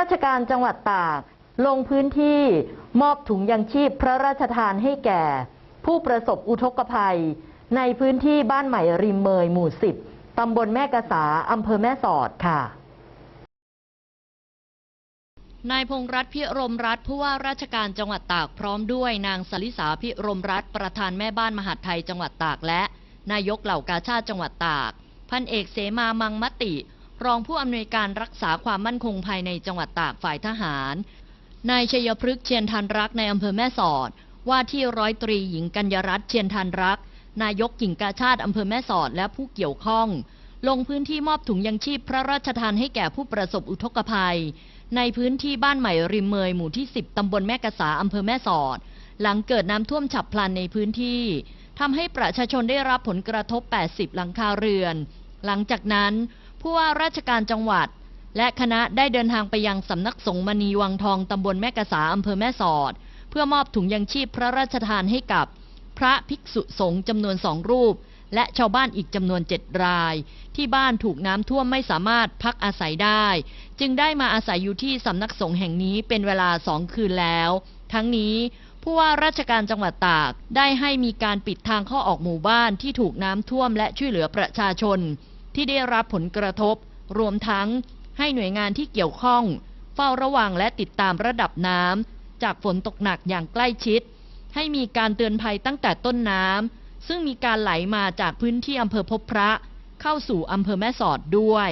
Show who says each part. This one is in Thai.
Speaker 1: ราชการจังหวัดตาก ลงพื้นที่มอบถุงยังชีพพระราชทานให้แก่ ผู้ประสบอุทกภัย ในพื้นที่บ้านใหม่ริมเมยหมู่10ตำบลแม่กษาอำเภอแม่สอดค่ะ
Speaker 2: นายพงษ์รัตน์พิรมรัตน์ผู้ว่าราชการจังหวัดตากพร้อมด้วยนางสลิสาพิรมรัตน์ประธานแม่บ้านมหาดไทยจังหวัดตากและ นายกเหล่ากาชาติจังหวัดตาก พันเอกเสมามังมติ รองผู้อำนวยการรักษาความมั่นคงภายในจังหวัดตากฝ่ายทหาร นายชยพฤกษ์เชียนทันรักในอำเภอแม่สอด ว่าที่ร้อยตรีหญิงกัญญรัตน์เชียนทันรัก นายกหญิงกาชาติอำเภอแม่สอดและผู้เกี่ยวข้อง ลงพื้นที่มอบถุงยังชีพพระราชทานให้แก่ผู้ประสบอุทกภัย ในพื้นที่บ้านใหม่ริมเมยหมู่ที่ 10 ตำบลแม่กษาอำเภอแม่สอด หลังเกิดน้ำท่วมฉับพลันในพื้นที่ทำให้ประชาชนได้รับผลกระทบ 80 หลังคาเรือน หลังจากนั้น ผู้ว่าราชการจังหวัด และคณะได้เดินทางไปยังสำนักสงฆ์มณีวังทองตำบลแม่กษาอำเภอแม่สอด เพื่อมอบถุงยังชีพพระราชทานให้กับ พระภิกษุสงฆ์จำนวนสองรูป และชาวบ้านอีกจำนวนเจ็ดราย ที่บ้านถูกน้ำท่วมไม่สามารถพักอาศัยได้ จึงได้มาอาศัยอยู่ที่สำนักสงฆ์แห่งนี้เป็นเวลาสองคืนแล้ว ทั้งนี้ผู้ว่าราชการจังหวัดตากได้ให้มีการปิดทางเข้าออกหมู่บ้านที่ถูกน้ำท่วมและช่วยเหลือประชาชน ที่ได้รับผลกระทบ รวมทั้งให้หน่วยงานที่เกี่ยวข้อง เฝ้าระวังและติดตามระดับน้ำจากฝนตกหนักอย่างใกล้ชิด ให้มีการเตือนภัยตั้งแต่ต้นน้ำซึ่งมีการไหลมาจากพื้นที่อำเภอพบพระ เข้าสู่อำเภอแม่สอดด้วย